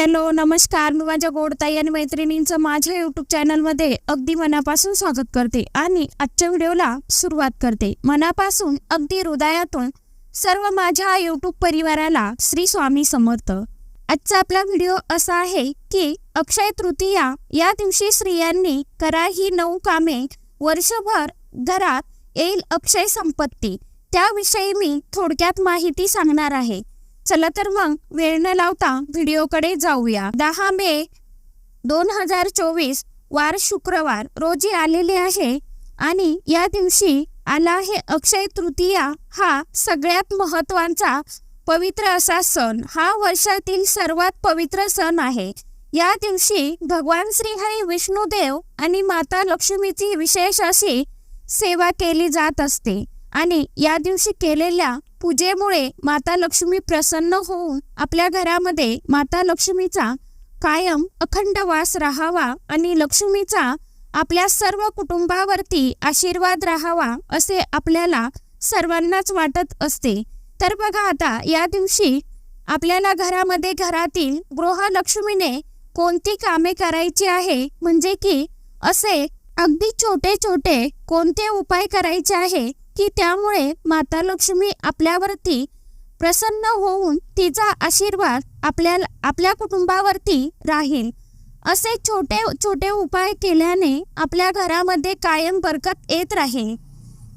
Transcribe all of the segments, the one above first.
Hello नमस्कार. मी माझ्या गोडताई आणि मैत्रिणींचं माझ्या युट्यूब चॅनलमध्ये अगदी मनापासून स्वागत करते आणि आजच्या व्हिडिओला सुरुवात करते. मनापासून अगदी हृदयातून सर्व माझ्या युट्यूब परिवाराला श्री स्वामी समर्थ. आजचा आपला व्हिडिओ असा आहे की अक्षय तृतीया या दिवशी स्त्रियांनी करा ही नऊ कामे वर्षभर घरात येईल अक्षय संपत्ती. त्याविषयी मी थोडक्यात माहिती सांगणार आहे. चला तर मग वेळ न लावता व्हिडिओकडे जाऊया. दहा मे दोन हजार चोवीस वार शुक्रवार. रोजी आलेले आहे आणि या दिवशी आला आहे अक्षय तृतीया. हा सगळ्यात महत्त्वाचा पवित्र असा सण. हा वर्षातील सर्वात पवित्र सण आहे. या दिवशी भगवान श्री हरी विष्णुदेव आणि माता लक्ष्मीची विशेष अशी सेवा केली जात असते आणि या दिवशी केलेल्या पूजेमुळे माता लक्ष्मी प्रसन्न होऊन आपल्या घरामध्ये माता लक्ष्मीचा कायम अखंड वास राहावा आणि लक्ष्मीचा आपल्या सर्व कुटुंबावरती आशीर्वाद राहावा असे आपल्याला सर्वांनाच वाटत असते. तर बघा आता या दिवशी आपल्याला घरामध्ये घरातील गृहलक्ष्मीने कोणती कामे करायची आहे? म्हणजे की असे अगदी छोटे छोटे कोणते उपाय करायचे आहे? की त्यामुळे माता लक्ष्मी आपल्यावरती प्रसन्न होऊन तिचा आशीर्वाद आपल्याला आपल्या कुटुंबावरती राहील. असे छोटे छोटे उपाय केल्याने आपल्या घरामध्ये कायम बरकत येत राहील.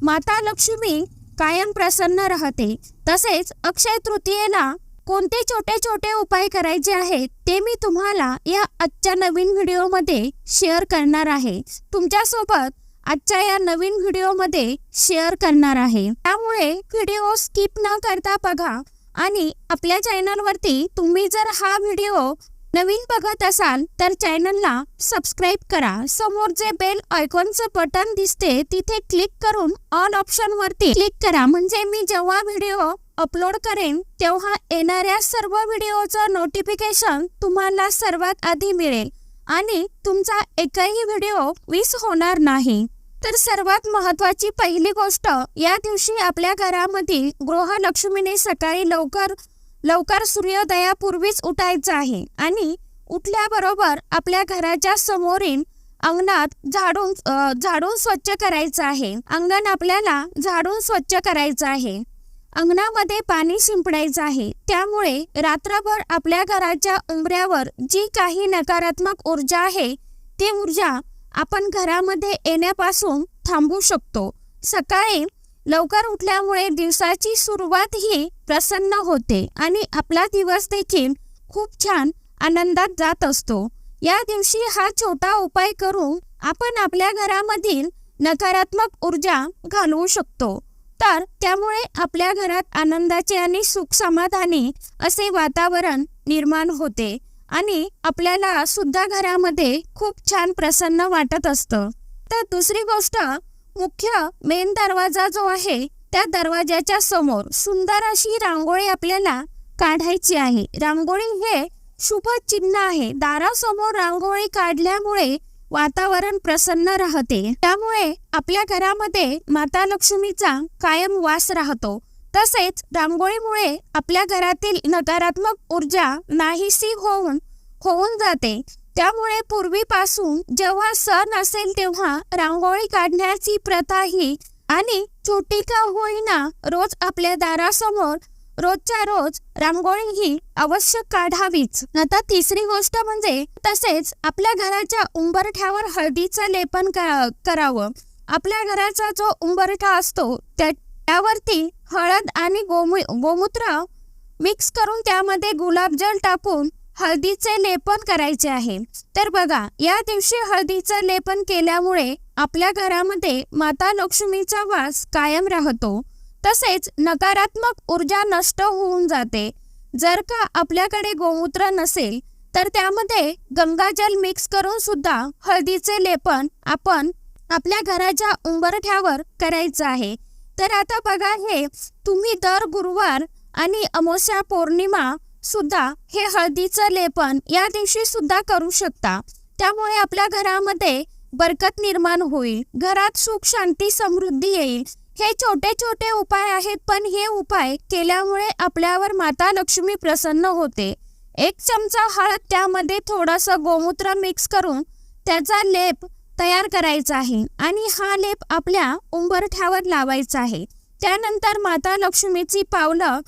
माता लक्ष्मी कायम प्रसन्न राहते. तसेच अक्षय तृतीयेला कोणते छोटे छोटे उपाय करायचे आहेत ते मी तुम्हाला या आजच्या नवीन व्हिडिओमध्ये शेअर करणार आहे. तुमच्यासोबत आजच्या या नवीन व्हिडिओमध्ये शेअर करणार आहे. त्यामुळे व्हिडिओ स्किप न करता बघा आणि आपल्या चॅनलवरती तुम्ही जर हा व्हिडिओ नवीन बघत असाल तर चॅनलला सबस्क्राईब करा. समोर जे बेल आयकॉनचं बटन दिसते तिथे क्लिक करून ऑल ऑप्शन वरती क्लिक करा. म्हणजे मी जेव्हा व्हिडिओ अपलोड करेन तेव्हा येणाऱ्या सर्व व्हिडिओचं नोटिफिकेशन तुम्हाला सर्वात आधी मिळेल. आणि तुमचा एकही व्हिडिओ मिस होणार नाही. तर सर्वात महत्वाची पहिली गोष्ट या दिवशी आपल्या घरामधील गृहलक्ष्मीने सकाळी लवकर लवकर सूर्योदयापूर्वीच उठायचं आहे आणि उठल्याबरोबर आपल्या घराच्या समोरील अंगणात झाडून झाडून स्वच्छ करायचं आहे. अंगण आपल्याला झाडून स्वच्छ करायचं आहे. अंगणामध्ये पाणी शिंपडायचं आहे. त्यामुळे रात्रभर आपल्या घराच्या उंबऱ्यावर जी काही नकारात्मक ऊर्जा आहे ती ऊर्जा आपण घरामध्ये येण्यापासून थांबू शकतो. सकाळी लवकर उठल्यामुळे दिवसाची सुरुवात ही प्रसन्न होते आणि आपला दिवस देखील खूप छान आनंदात जात असतो. या दिवशी हा छोटा उपाय करून आपण आपल्या घरामधील नकारात्मक ऊर्जा घालवू शकतो. तर त्यामुळे आपल्या घरात आनंदाचे आणि सुख समाधानी असे वातावरण निर्माण होते. आणि आपल्याला सुद्धा घरामध्ये खूप छान प्रसन्न वाटत असतं. तर दुसरी गोष्ट मुख्य मेन दरवाजा जो आहे त्या दरवाजाच्या समोर सुंदर अशी रांगोळी आपल्याला काढायची आहे. रांगोळी हे शुभ चिन्ह आहे. दारासमोर रांगोळी काढल्यामुळे वातावरण प्रसन्न राहते. त्यामुळे आपल्या घरामध्ये माता लक्ष्मीचा कायम वास राहतो. तसेच रांगोळीमुळे आपल्या घरातील नकारात्मक ऊर्जा नाहीशी होऊन होऊन जाते. त्यामुळे पूर्वीपासून जेव्हा सण असेल तेव्हा रांगोळी काढण्याची प्रथा ही आणि छोटी का होईना रोज आपल्या दारासमोर रोजच्या रोज रांगोळी ही अवश्य काढावीच. आता तिसरी गोष्ट म्हणजे तसेच आपल्या घराच्या उंबरठ्यावर हळदीचं लेपन करावं. आपल्या घराचा जो उंबरठा असतो त्या त्यावरती हळद आणि गोमू गोमूत्र मिक्स करून त्यामध्ये गुलाबजल टाकून हळदीचे लेपन करायचे आहे. तर बघा या दिवशी हळदीचं लेपन केल्यामुळे आपल्या घरामध्ये माता लक्ष्मीचा वास कायम राहतो. तसेच नकारात्मक ऊर्जा नष्ट होऊन जाते. जर का आपल्याकडे गोमूत्र नसेल तर त्यामध्ये गंगाजल मिक्स करून सुद्धा हळदीचे लेपन आपण आपल्या घराच्या उंबरठ्यावर करायचं आहे. तर आता बघा हे तुम्ही दर गुरुवार आणि अमावस्या पौर्णिमा सुद्धा हे हळदीचं लेपन या दिवशी सुद्धा करू शकता. त्यामुळे आपल्या घरामध्ये बरकत निर्माण होईल घरात सुख शांती समृद्धी येईल. हे छोटे छोटे उपाय आहेत पण हे उपाय केल्यामुळे आपल्यावर माता लक्ष्मी प्रसन्न होते. एक चमचा हळद त्यामध्ये थोडंसं गोमूत्र मिक्स करून त्याचा लेप तयार करायचा आहे आणि हा लेप आपल्या उंबरठ्यावर लावायचा आहे. त्यानंतर माता लक्ष्मीची पावलं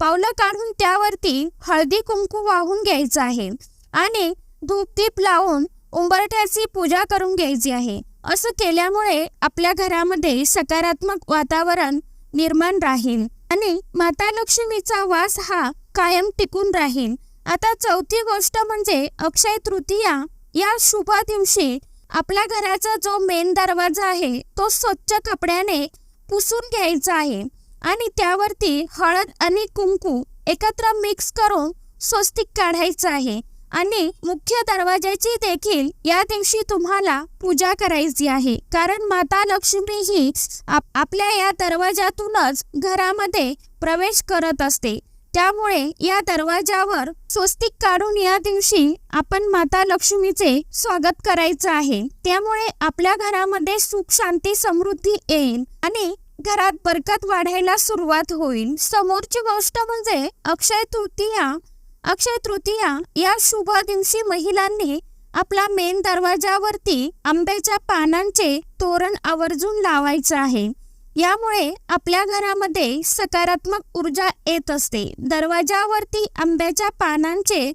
पावलं काढून त्यावरती हळदी कुंकू वाहून घ्यायचं आहे आणि धूपदीप लावून उंबरठ्याची पूजा करून घ्यायची आहे. असं केल्यामुळे आपल्या घरामध्ये सकारात्मक वातावरण निर्माण राहील आणि माता लक्ष्मीचा वास हा कायम टिकून राहील. आता चौथी गोष्ट म्हणजे अक्षय तृतीया. या शुभ दिवशी आपल्या घराचा जो मेन दरवाजा आहे तो स्वच्छ कपड्याने पुसून घ्यायचा आहे आणि त्यावरती हळद आणि कुंकू एकत्र मिक्स करून स्वस्तिक काढायचं आहे. आणि मुख्य दरवाजाची देखील या दिवशी तुम्हाला पूजा करायची आहे. कारण माता लक्ष्मी ही आपल्या या दरवाजातूनच घरामध्ये प्रवेश करत असते. त्यामुळे या दरवाजावर स्वस्तिक काढून या दिवशी आपण माता लक्ष्मीचे स्वागत करायचं आहे. त्यामुळे आपल्या घरामध्ये सुख शांती समृद्धी येईल आणि घरात बरकत वाढायला सुरुवात होईल. समोरची गोष्ट म्हणजे अक्षय तृतीया. अक्षय तृतीया या शुभ दिवशी महिलांनी आपला मेन दरवाजावरती आंब्याच्या पानांचे तोरण आवर्जून लावायचं आहे. यामुळे आपल्या घरामध्ये सकारात्मक ऊर्जा येत असते. दरवाजावरती आंब्याच्या पानांचे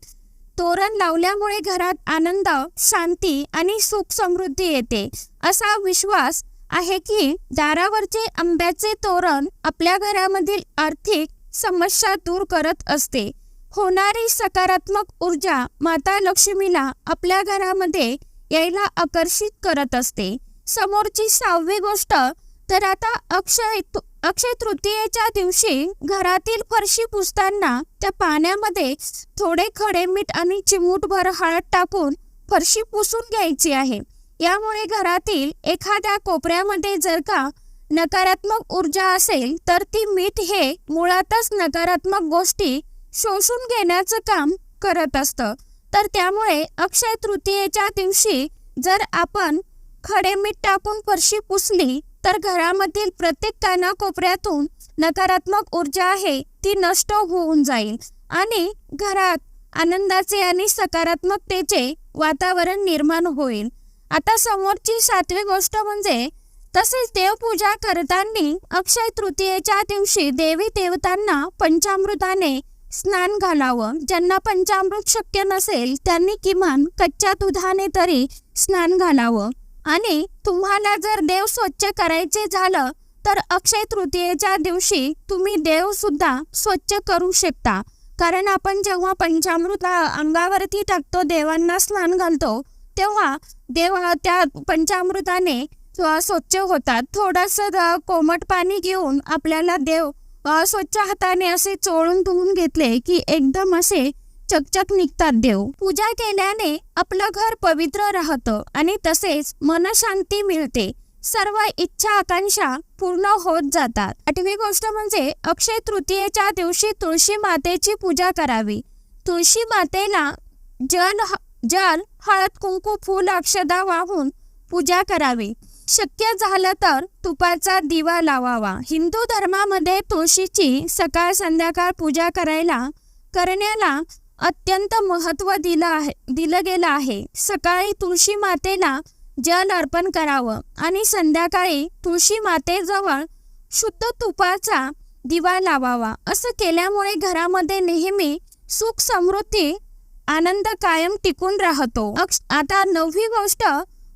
तोरण लावल्यामुळे घरात आनंद शांती आणि सुख समृद्धी येते. असा विश्वास आहे की दारावरचे आंब्याचे तोरण आपल्या घरामधील आर्थिक समस्या दूर करत असते. होणारी सकारात्मक ऊर्जा माता लक्ष्मीला आपल्या घरामध्ये यायला आकर्षित करत असते. समोरची सहावी गोष्ट तर आता अक्षय तृ- अक्षय तृतीयेच्या दिवशी घरातील फरशी पुसताना त्या पाण्यामध्ये थोडे खडे मीठ आणि चिमूटभर हळद टाकून फरशी पुसून घ्यायची आहे. यामुळे घरातील एखाद्या कोपऱ्यामध्ये जर का नकारात्मक ऊर्जा असेल तर ती मीठ हे मुळातच नकारात्मक गोष्टी शोषून घेण्याचं काम करत असतं. तर त्यामुळे अक्षय तृतीयेच्या दिवशी जर आपण खडे मीठ टाकून फरशी पुसली तर घरामधील प्रत्येक कानाकोपऱ्यातून नकारात्मक ऊर्जा आहे ती नष्ट होऊन जाईल. आणि घरात आनंदाचे आणि सकारात्मकतेचे वातावरण निर्माण होईल. आता समोरची सातवी गोष्ट म्हणजे तसेच देवपूजा करताना अक्षय तृतीयेच्या दिवशी देवी देवतांना पंचामृताने स्नान घालावं. ज्यांना पंचामृत शक्य नसेल त्यांनी किमान कच्च्या दुधाने तरी स्नान घालावं. आणि तुम्हाला जर देव स्वच्छ करायचे झालं तर अक्षय तृतीयेच्या दिवशी तुम्ही देव सुद्धा स्वच्छ करू शकता. कारण आपण जेव्हा पंचामृत अंगावरती टाकतो देवांना स्नान घालतो तेव्हा देव हा त्या पंचामृताने स्वच्छ होतात. थोडस कोमट पाणी घेऊन आपल्याला देव स्वच्छ हाताने असे चोळून धुवून घेतले की एकदम असे चकचक निघतात देव. पूजा केल्याने आपलं घर पवित्र राहतं आणि तसेच मनशांती मिळते. सर्व इच्छा आकांक्षा पूर्ण होत जातात. आठवी गोष्ट म्हणजे अक्षय तृतीयेच्या दिवशी तुळशी मातेची पूजा करावी. तुळशी मातेला जल जल हळद कुंकू फूल अक्षदा वाहून पूजा करावी. शक्य झालं तर तुपाचा दिवा लावावा. हिंदू धर्मामध्ये तुळशीची सकाळ संध्याकाळ पूजा करायला करण्याला अत्यंत महत्त्व दिलं आहे दिलं गेलं आहे. सकाळी तुळशी मातेला जल अर्पण करावं आणि संध्याकाळी तुळशी मातेजवळ शुद्ध तुपाचा दिवा लावावा. असं केल्यामुळे घरामध्ये नेहमी सुख समृद्धी आनंद कायम टिकून राहतो. अक्ष- आता नववी गोष्ट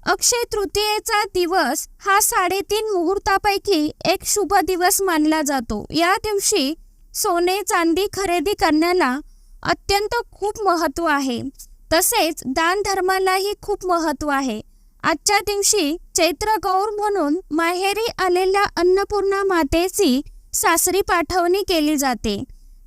अक्षय तृतीयेचा दिवस हा साडेतीन मुहूर्तापैकी एक शुभ दिवस मानला जातो. या दिवशी सोने चांदी खरेदी करण्याला अत्यंत खूप महत्त्व आहे. तसेच दान धर्मालाही खूप महत्त्व आहे. आजच्या दिवशी चैत्र गौर म्हणून माहेरी आलेल्या अन्नपूर्णा मातेची सासरी पाठवणी केली जाते.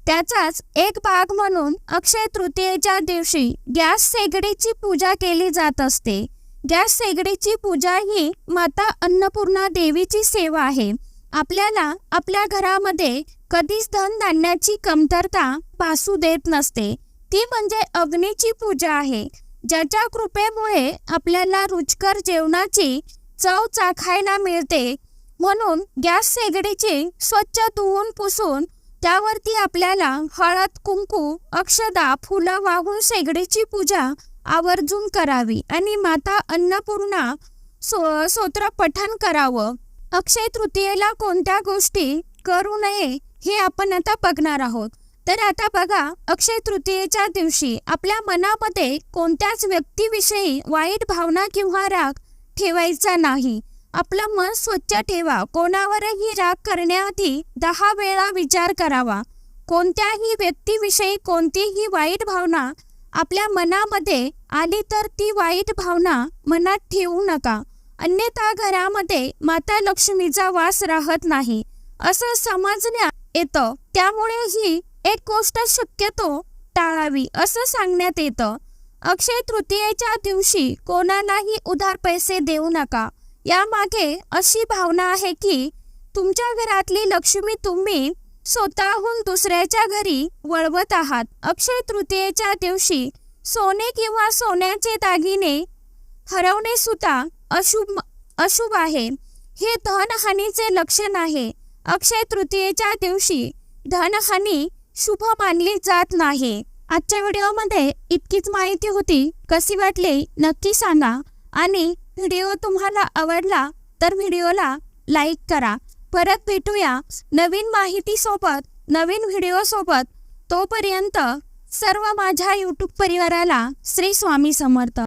त्याचाच एक भाग म्हणून अक्षय तृतीयेच्या दिवशी गॅस शेगडीची पूजा केली जात असते. गॅस शेगडीची पूजा ही माता अन्नपूर्णा देवीची सेवा आहे. आपल्याला आपल्या घरामध्ये कधीच धन धान्याची कमतरता पासू देत नसते. ती म्हणजे अग्नीची पूजा आहे. ज्याच्या कृपेमुळे आपल्याला रुचकर जेवणाची चव चाखायला मिळते. म्हणून गॅस शेगडीची स्वच्छ धुवून पुसून त्यावरती आपल्याला हळद कुंकू अक्षदा फुलं वाहून शेगडीची पूजा आवर्जून करावी आणि माता अन्नपूर्णा सो स्तोत्र पठण करावं. अक्षय तृतीयेला कोणत्या गोष्टी करू नये हे आपण आता बघणार आहोत. तर आता बघा अक्षय तृतीयेच्या दिवशी आपल्या मनामध्ये कोणत्याच व्यक्तीविषयी वाईट भावना किंवा राग ठेवायचा नाही. आपलं मन स्वच्छ ठेवा. कोणावरही राग करण्याआधी दहा वेळा विचार करावा. कोणत्याही व्यक्तीविषयी कोणतीही वाईट भावना आपल्या मनामध्ये आली तर ती वाईट भावना मनात ठेवू नका. अन्यथा घरामध्ये माता लक्ष्मीचा वास राहत नाही. असं समजण्यात येतं. त्यामुळे ही एक गोष्ट शक्यतो टाळावी असं सांगण्यात येतं. अक्षय तृतीयेच्या दिवशी कोणालाही उधार पैसे देऊ नका. यामागे अशी भावना आहे की तुमच्या घरातली लक्ष्मी तुम्ही स्वतःहून दुसऱ्याच्या घरी वळवत आहात. अक्षय तृतीयेच्या दिवशी सोने किंवा सोन्याचे दागिने हरवणे सुद्धा अशुभ अशुभ आहे. हे धनहानीचे लक्षण आहे. अक्षय तृतीयेच्या दिवशी धनहानी शुभ मानली जात नाही. आजच्या व्हिडिओमध्ये इतकीच माहिती होती कशी वाटली नक्की सांगा. आणि व्हिडिओ तुम्हाला आवडला तर व्हिडिओला लाईक करा. परत भेटूया नवीन माहितीसोबत नवीन व्हिडिओसोबत. तोपर्यंत सर्व माझ्या यूट्यूब परिवाराला श्री स्वामी समर्थ.